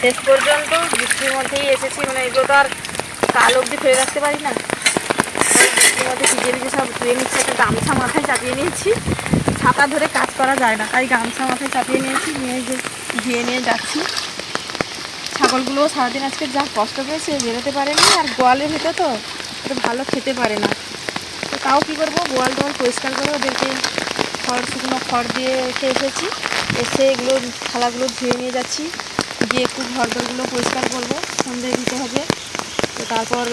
শেষ পর্যন্ত বৃষ্টির মধ্যেই এসেছি মানে এগুলো তো আর কাল অবধি ফেলে রাখতে পারি না। বৃষ্টির মধ্যে ভিজে ভিজে সব ধুয়ে নিচ্ছে, একটা গামছা মাথায় চাপিয়ে নিয়েছি। ছাতা ধরে কাজ করা যায় না, তাই গামছা মাথায় চাপিয়ে নিয়েছি, নিয়ে যে ধুয়ে নিয়ে যাচ্ছি। ছাগলগুলোও সারাদিন আজকে যা কষ্ট পেয়েছে বেরোতে পারেনি, আর গোয়ালের ভিতর তো ওটা ভালো খেতে পারে না। তো তাও কী করব, গোয়াল টোয়াল পরিষ্কার করে ওদেরকে খড়, শুকনো খড় দিয়ে রেখে এসেছি। এসে এগুলো থালাগুলো ধুয়ে নিয়ে যাচ্ছি। গিয়ে একটু ঘর দরগুলো পরিষ্কার করব সন্ধে দিতে হবে। তো তারপর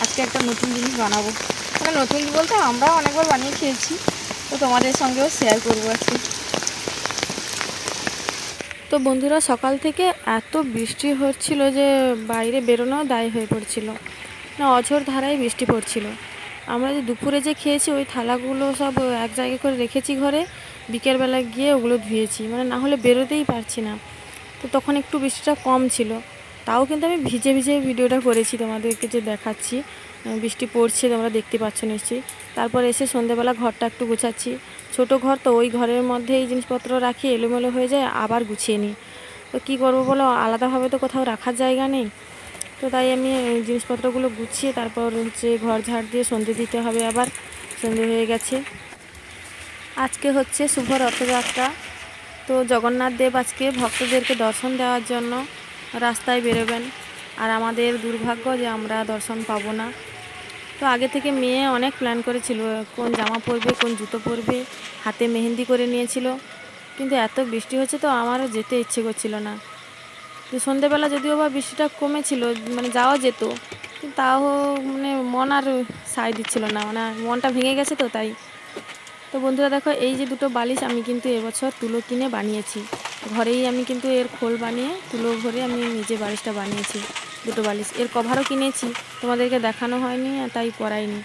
আজকে একটা নতুন জিনিস বানাবো। মানে নতুন বলতে? আমরাও অনেকবার বানিয়ে খেয়েছি। তো তোমাদের সঙ্গেও শেয়ার করব আজকে। তো বন্ধুরা, সকাল থেকে এত বৃষ্টি হচ্ছিল যে বাইরে বেরোনো দায় হয়ে পড়ছিল। না, অঝোর ধারায় বৃষ্টি পড়ছিল। আমরা যে দুপুরে যে খেয়েছি, ওই থালাগুলো সব এক জায়গায় করে রেখেছি ঘরে। বিকেলবেলা গিয়ে ওগুলো ধুয়েছি। মানে না হলে বেরোতেই পারছি না। তো তখন একটু বৃষ্টিটা কম ছিল। তাও কিন্তু আমি ভিজে ভিজে ভিডিওটা করেছি তোমাদেরকে যে দেখাচ্ছি। বৃষ্টি পড়ছে তোমরা দেখতে পাচ্ছ নিশ্চয়ই। তারপর এসে সন্ধেবেলা ঘরটা একটু গুছাচ্ছি। ছোট ঘর তো ওই ঘরের মধ্যে এই জিনিসপত্র রাখি, এলোমেলো হয়ে যায়, আবার গুছিয়ে নিই। তো কী করব বলো, আলাদাভাবে তো কোথাও রাখার জায়গা নেই। তো তাই আমি জিনিসপত্রগুলো গুছিয়ে তারপর হচ্ছে ঘর ঝাড় দিয়ে সন্ধে দিতে হবে আবার। সন্ধে হয়ে গেছে। আজকে হচ্ছে শুভ রথযাত্রা। তো জগন্নাথ দেব আজকে ভক্তদেরকে দর্শন দেওয়ার জন্য রাস্তায় বেরোবেন। আর আমাদের দুর্ভাগ্য যে আমরা দর্শন পাবো না। তো আগে থেকে মেয়ে অনেক প্ল্যান করেছিল, কোন জামা পরবে, কোন জুতো পরবে, হাতে মেহেন্দি করে নিয়েছিল। কিন্তু এত বৃষ্টি হচ্ছে তো আমারও যেতে ইচ্ছে করছিল না। তো সন্ধেবেলা যদিও বা বৃষ্টিটা কমেছিল মানে যাওয়া যেত তাও মানে মন আর সায় দিচ্ছিল না। মানে মনটা ভেঙে গেছে তো তাই। তো বন্ধুরা দেখো, এই যে দুটো বালিশ আমি কিন্তু এবছর তুলো কিনে বানিয়েছি। ঘরেই আমি কিন্তু এর খোল বানিয়ে, তুলো ভরে আমি নিজে বালিশটা বানিয়েছি, দুটো বালিশ। এর কভারও কিনেছি, তোমাদেরকে দেখানো হয়নি তাই পরাইনি।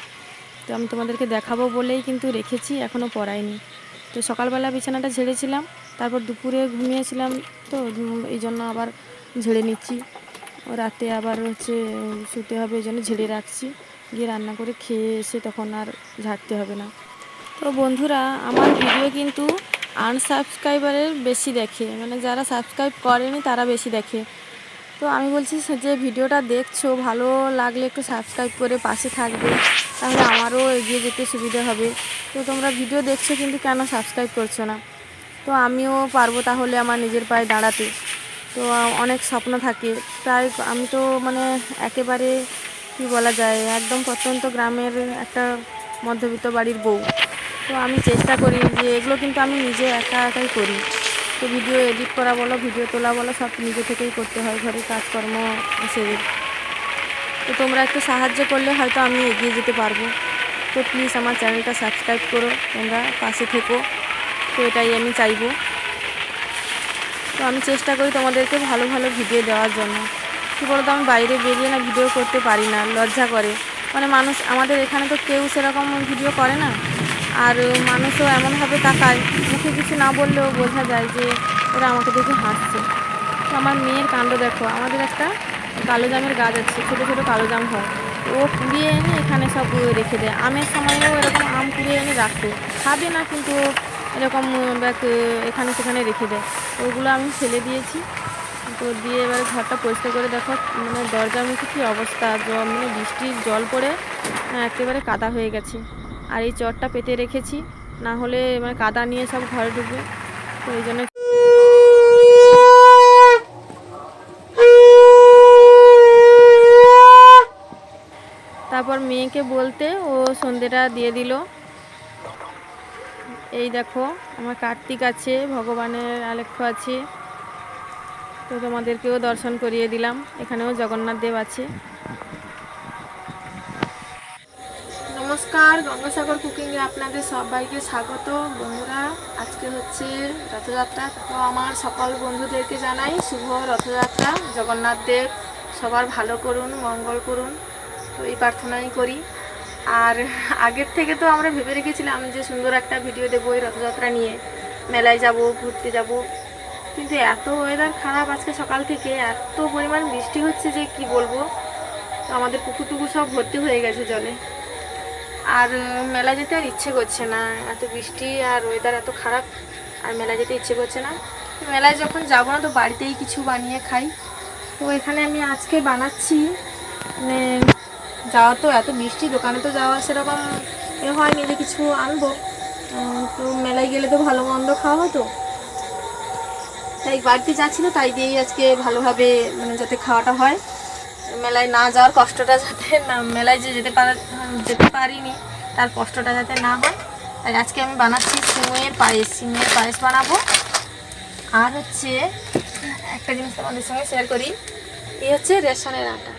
তো আমি তোমাদেরকে দেখাবো বলেই কিন্তু রেখেছি এখনও পরাইনি। তো সকালবেলা বিছানাটা ঝেড়েছিলাম, তারপর দুপুরে ঘুমিয়েছিলাম তো এই জন্য আবার ঝেড়ে নিচ্ছি। রাতে আবার হচ্ছে শুতে হবে, এই জন্য ঝেড়ে রাখছি। গিয়ে রান্না করে খেয়ে এসে তখন আর ঝাড়তে হবে না। তো বন্ধুরা, আমার ভিডিও কিন্তু আনসাবস্ক্রাইবারের বেশি দেখে। মানে যারা সাবস্ক্রাইব করেনি, তারা বেশি দেখে। তো আমি বলছি যে ভিডিওটা দেখছ, ভালো লাগলে একটু সাবস্ক্রাইব করে পাশে থাকবে, তাহলে আমারও এগিয়ে যেতে সুবিধা হবে। তো তোমরা ভিডিও দেখছ কিন্তু কেন সাবস্ক্রাইব করছ না? তো আমিও পারব তাহলে আমার নিজের পায়ে দাঁড়াতে। তো অনেক স্বপ্ন থাকে। প্রায় আমি তো মানে একেবারে, কি বলা যায়, একদম প্রত্যন্ত গ্রামের একটা মধ্যবিত্ত বাড়ির বউ। তো আমি চেষ্টা করি যে এগুলো কিন্তু আমি নিজে একা একাই করি। তো ভিডিও এডিট করা বলো ভিডিও তোলা বলো, সব নিজে থেকেই করতে হয় ঘরের কাজকর্ম সেরে। তো তোমরা একটু সাহায্য করলে হয়তো আমি এগিয়ে যেতে পারব। তো প্লিজ আমার চ্যানেলটা সাবস্ক্রাইব করো, তোমরা পাশে থেকো। তো এটাই আমি চাইব। তো আমি চেষ্টা করি তোমাদেরকে ভালো ভালো ভিডিও দেওয়ার জন্য। কী বলতো, আমি বাইরে বেরিয়ে না ভিডিও করতে পারি না, লজ্জা করে। মানে মানুষ, আমাদের এখানে তো কেউ সেরকম ভিডিও করে না। আর মানুষও এমনভাবে তাকায়, মুখে কিছু না বললেও বোঝা যায় যে ওরা আমাকে দেখে হাসছে। তো আমার মেয়ের কাণ্ড দেখো, আমাদের একটা কালো জামের গাছ আছে, ছোটো ছোটো কালো জাম হয়। ও কুড়িয়ে এনে এখানে সব রেখে দেয়। আমের সময়ও এরকম আম কুড়িয়ে এনে রাখতো খাবে না, কিন্তু এরকম ব্যাগ এখানে সেখানে রেখে দেয়। ওগুলো আমি ফেলে দিয়েছি। তো দিয়ে এবারে ঘরটা পরিষ্কার করে দেখো মানে দরজার মুখে কী অবস্থা? মানে বৃষ্টির জল পড়ে একেবারে কাদা হয়ে গেছে। আর এই চটটা পেতে রেখেছি। না হলে মানে কাদা নিয়ে সব ঘরে ঢুকবে। তো এই জন্য তারপর মেয়েকে বলতে ও সন্ধেটা দিয়ে দিল। এই দেখো, আমার কার্তিক আছে, ভগবানের আলেখ্য আছে। তো তোমাদেরকেও দর্শন করিয়ে দিলাম। এখানেও জগন্নাথ দেব আছে। নমস্কার, গঙ্গাসাগর কুকিংয়ে আপনাদের সবাইকে স্বাগত। বন্ধুরা, আজকে হচ্ছে রথযাত্রা। তো আমার সকল বন্ধুদেরকে জানাই শুভ রথযাত্রা। জগন্নাথ দেব, সবার ভালো করুন, মঙ্গল করুন। তো এই প্রার্থনাই করি। আর আগের থেকে তো আমরা ভেবে রেখেছিলাম যে সুন্দর একটা ভিডিও দেবো এই রথযাত্রা নিয়ে। মেলায় যাব, ঘুরতে যাব। কিন্তু এত ওয়েদার খারাপ আজকে সকাল থেকে, এত পরিমাণ বৃষ্টি হচ্ছে যে কি বলব? আমাদের পুকুর টুকুর সব ভর্তি হয়ে গেছে জলে। আর মেলা যেতে আর ইচ্ছে করছে না। এত বৃষ্টি আর ওয়েদার এত খারাপ, আর মেলা যেতে ইচ্ছে করছে না। মেলায় যখন যাব না তো বাড়িতেই কিছু বানিয়ে খাই। তো এখানে আমি আজকে বানাচ্ছি মানে যাওয়া তো এত বৃষ্টি, দোকানে তো যাওয়া সেরকম এ হয়নি যে কিছু আনব। তো মেলায় গেলে তো ভালো মন্দ খাওয়া হতো। তাই বাড়িতে যাচ্ছিল তাই দিয়েই আজকে ভালোভাবে মানে যাতে খাওয়াটা হয়। মেলায় না যাওয়ার কষ্টটা যাতে না, মেলায় যে যেতে পারা যেতে পারিনি, তার কষ্টটা যাতে না হয়। তাই আজকে আমি বানাচ্ছি সিমের পায়েস সিমের পায়েস বানাবো। আর হচ্ছে একটা জিনিস আমাদের সঙ্গে শেয়ার করি। এই হচ্ছে রেশনের আটা।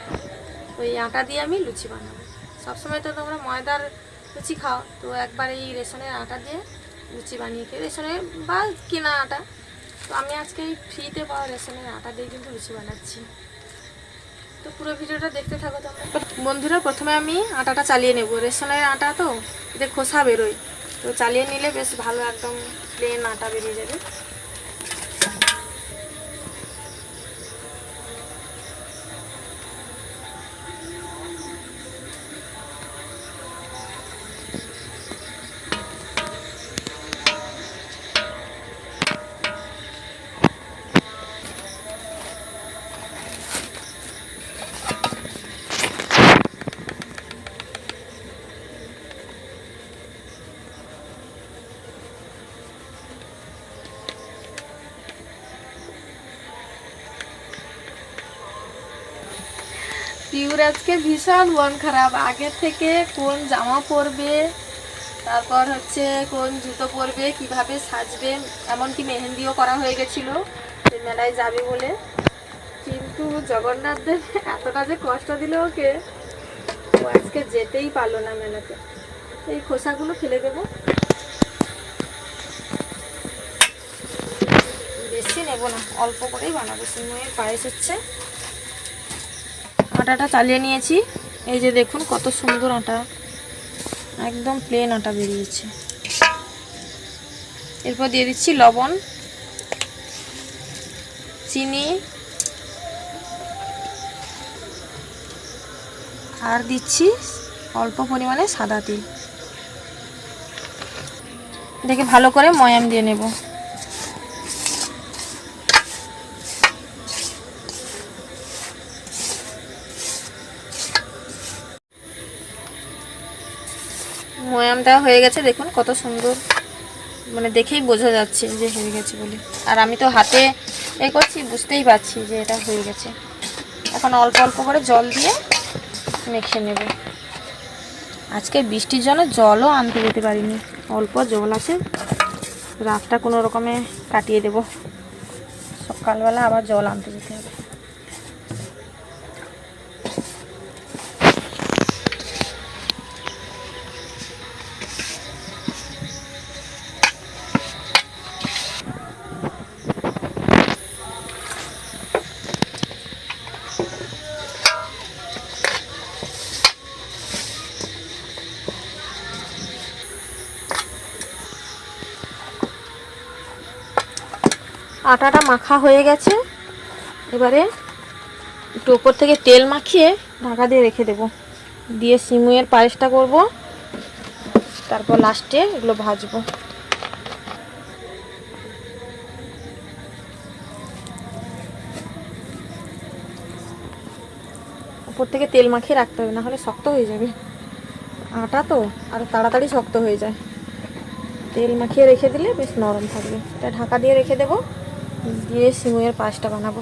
ওই আটা দিয়ে আমি লুচি বানাবো। সবসময় তো তোমরা ময়দার লুচি খাও, তো একবার এই রেশনের আটা দিয়ে লুচি বানিয়ে খেয়ে রেশনের বা কেনা আটা। তো আমি আজকে এই ফ্রিতে পাওয়া রেশনের আটা দিয়ে কিন্তু লুচি বানাচ্ছি। তো পুরো ভিডিওটা দেখতে বন্ধুরা, প্রথমে আমি আটাটা চালিয়ে নেব। রেশনের আটা তো, এতে খোসা বেরোয়। তো চালিয়ে নিলে বেশ ভালো একদম প্লেন আটা বেরিয়ে যাবে। পিউর আজকে ভীষণ মন খারাপ। আগে থেকে কোন জামা পরবে, তারপর হচ্ছে কোন জুতো পরবে, কীভাবে সাজবে, এমনকি মেহেন্দিও করা হয়ে গেছিল মেলায় যাবে বলে। কিন্তু জগন্নাথদের এতটা যে কষ্ট দিল ওকে, ও আজকে যেতেই পারল না মেলাতে। এই খোসাগুলো ফেলে দেবো। বেশি নেব না, অল্প করেই বানাবো। সিময়ের পায়েস হচ্ছে। আটাটা চালিয়ে নিয়েছি। এই যে দেখুন কত সুন্দর আটা। একদম প্লেন আটা বেরিয়েছে। এরপর দিয়ে দিচ্ছি লবণ, চিনি, আর দিচ্ছি অল্প পরিমাণে সাদা তিল। দেখে ভালো করে ময়াম দিয়ে নেব। দেওয়া হয়ে গেছে, দেখুন কত সুন্দর। মানে দেখেই বোঝা যাচ্ছে যে হয়ে গেছে বলে। আর আমি তো হাতে এ করছি, বুঝতেই পারছি যে এটা হয়ে গেছে। এখন অল্প অল্প করে জল দিয়ে মেখে নেব। আজকে বৃষ্টির জন্য জলও আনতে যেতে পারিনি। অল্প জল আছে, রাতটা কোনো রকমে কাটিয়ে দেব। সকালবেলা আবার জল আনতে যেতে হবে। আটাটা মাখা হয়ে গেছে। এবারে একটু ওপর থেকে তেল মাখিয়ে ঢাকা দিয়ে রেখে দেব। দিয়ে সিমুয়ের পায়েসটা করব। তারপর লাস্টে এগুলো ভাজবো। উপর থেকে তেল মাখিয়ে রাখতে হবে না হলে শক্ত হয়ে যাবে। আটা তো, আর তাড়াতাড়ি শক্ত হয়ে যায়। তেল মাখিয়ে রেখে দিলে বেশ নরম থাকবে। এটা ঢাকা দিয়ে রেখে দেবো। দিয়ে সিমুয়ের পাঁচটা বানাবো।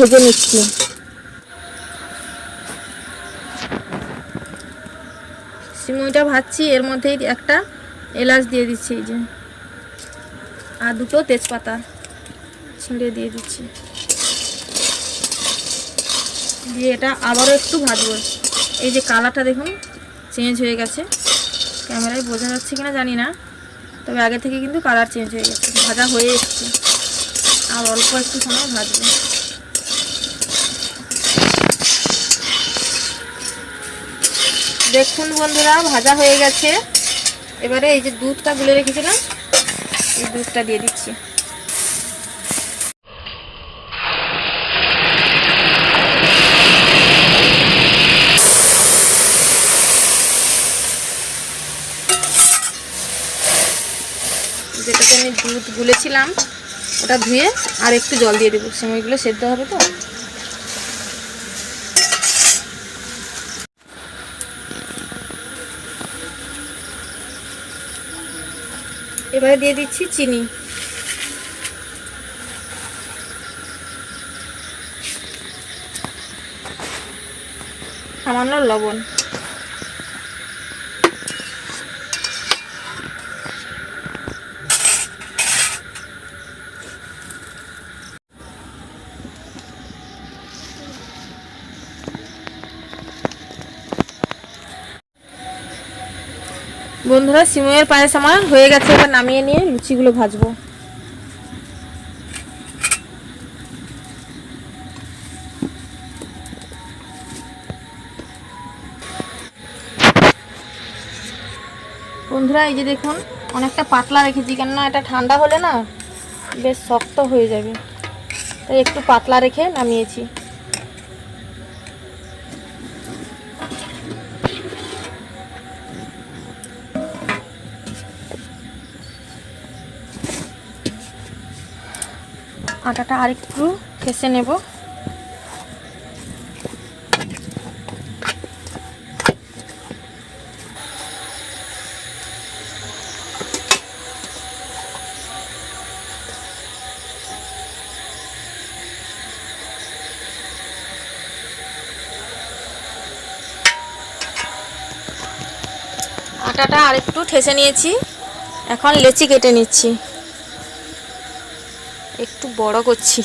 ভেজে নিচ্ছি। সিমইটা ভাজছি, এর মধ্যেই একটা এলাচ দিয়ে দিচ্ছি এই যে। আর দুটো তেজপাতা ছিঁড়ে দিয়ে দিচ্ছি। দিয়ে এটা আবারও একটু ভাজবো। এই যে কালারটা দেখুন, চেঞ্জ হয়ে গেছে। ক্যামেরায় বোঝা যাচ্ছে কিনা জানি না, তবে আগে থেকে কিন্তু কালার চেঞ্জ হয়ে গেছে। ভাজা হয়ে এসছে। আর অল্প একটু সময় ভাজবে। দেখুন বন্ধুরা, ভাজা হয়ে গেছে। এবারে এই যে দুধটা গুলে রেখেছিলাম, এই দুধটা দিয়ে দিচ্ছি। যেটাতে আমি দুধ গুলেছিলাম, ওটা ধুয়ে আর একটু জল দিয়ে দেবো। সময়গুলো সেদ্ধ হবে তো? এবারে দিয়ে দিচ্ছি চিনি। সামান্য লবণ। বন্ধুরা সিমইয়ের পায়েস আমার হয়ে গেছে, এবার নামিয়ে নিয়ে লুচিগুলো ভাজবো। বন্ধুরা, এই যে দেখুন, অনেকটা পাতলা রেখেছি, কেননা এটা ঠান্ডা হলে না বেশ শক্ত হয়ে যাবে। তাই একটু পাতলা রেখে নামিয়েছি। আটাটা আরেকটু ফেসে নেব। আটাটা আরেকটু ঠেসে নিয়েছি। এখন লেচি কেটে নিচ্ছি। একটু বড় করছি।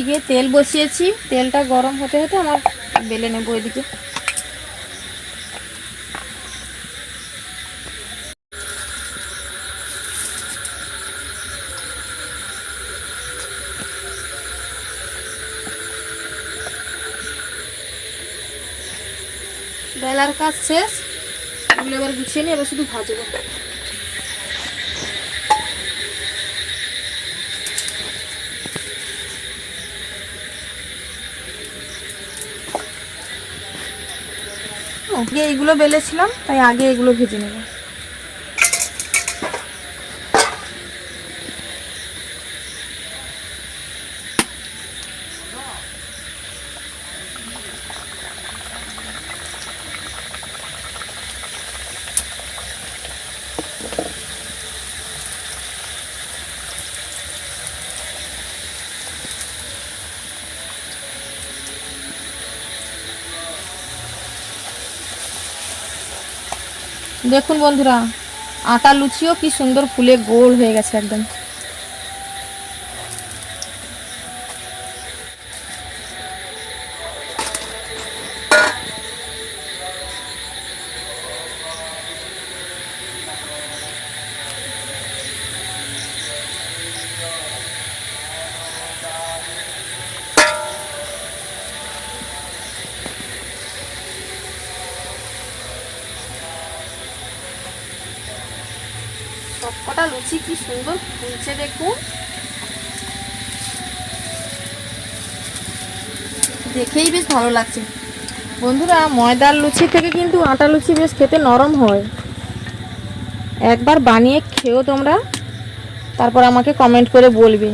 ওদিকে তেল বসিয়েছি। তেলটা গরম হতে হতে আমার বেলে নেব এদিকে। বেলার কাজ শেষ। এবার গুছিয়ে নিয়ে এবার শুধু ভাজবো। আগে এগুলো বেলেছিলাম তাই আগে এগুলো ভেজে নেব। দেখুন বন্ধুরা আটা লুচিও কি সুন্দর ফুলে গোল হয়ে গেছে একদম। সবকটা লুচি কি সুন্দর ফুলছে দেখুন। দেখেই বেশ ভালো লাগছে। বন্ধুরা, ময়দার লুচি থেকে কিন্তু আটা লুচি বেশ খেতে নরম হয়। একবার বানিয়ে খেয়েও তোমরা তারপর আমাকে কমেন্ট করে বলবে।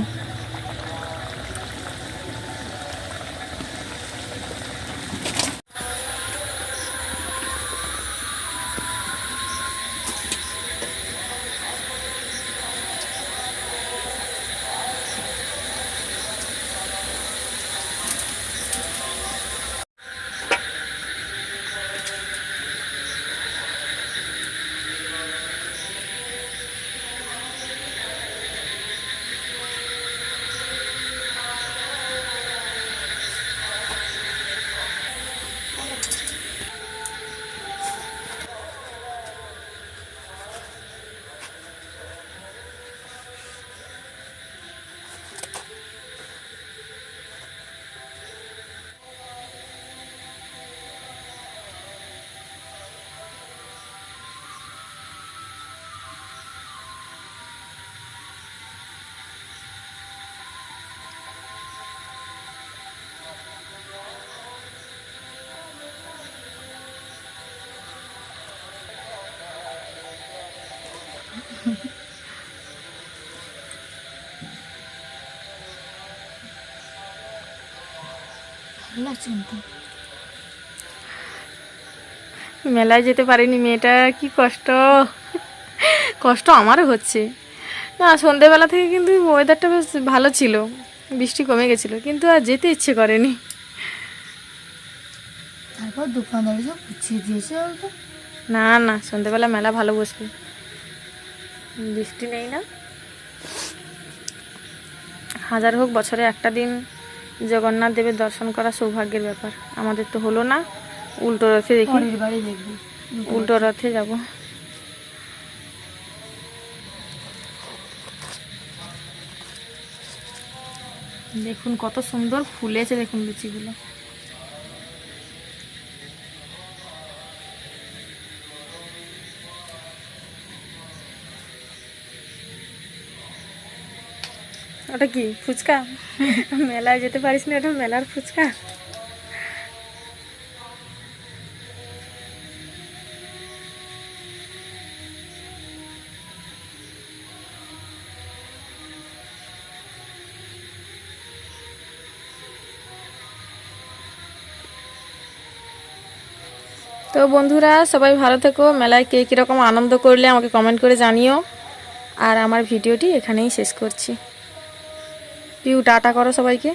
মেলায় যেতে পারিনি মেয়েটা কি কষ্ট? কষ্ট আমারও হচ্ছে। না সন্ধেবেলা থেকে কিন্তু ওয়েদারটা বেশ ভালো ছিল। বৃষ্টি কমে গেছিল কিন্তু আর যেতে ইচ্ছে করেনি। তারপর দোকানদার সব গুছিয়ে দিয়েছে না না সন্ধেবেলা মেলা ভালো বসবে। বৃষ্টি নেই না। হাজার হোক বছরে একটা দিন জগন্নাথ দেবের দর্শন করা সৌভাগ্যের ব্যাপার। আমাদের তো হলো না উল্টো রথে দেখি। উল্টো রথে যাব। দেখুন কত সুন্দর ফুলেছে দেখুন লুচিগুলো। ওটা কি, ফুচকা? মেলায় যেতে পারিস না, ওটা মেলার ফুচকা? তো বন্ধুরা, সবাই ভালো থেকো। মেলায় কে কীরকম আনন্দ করলে আমাকে কমেন্ট করে জানিও। আর আমার ভিডিওটি এখানেই শেষ করছি। পিউ টাটা করো সবাইকে।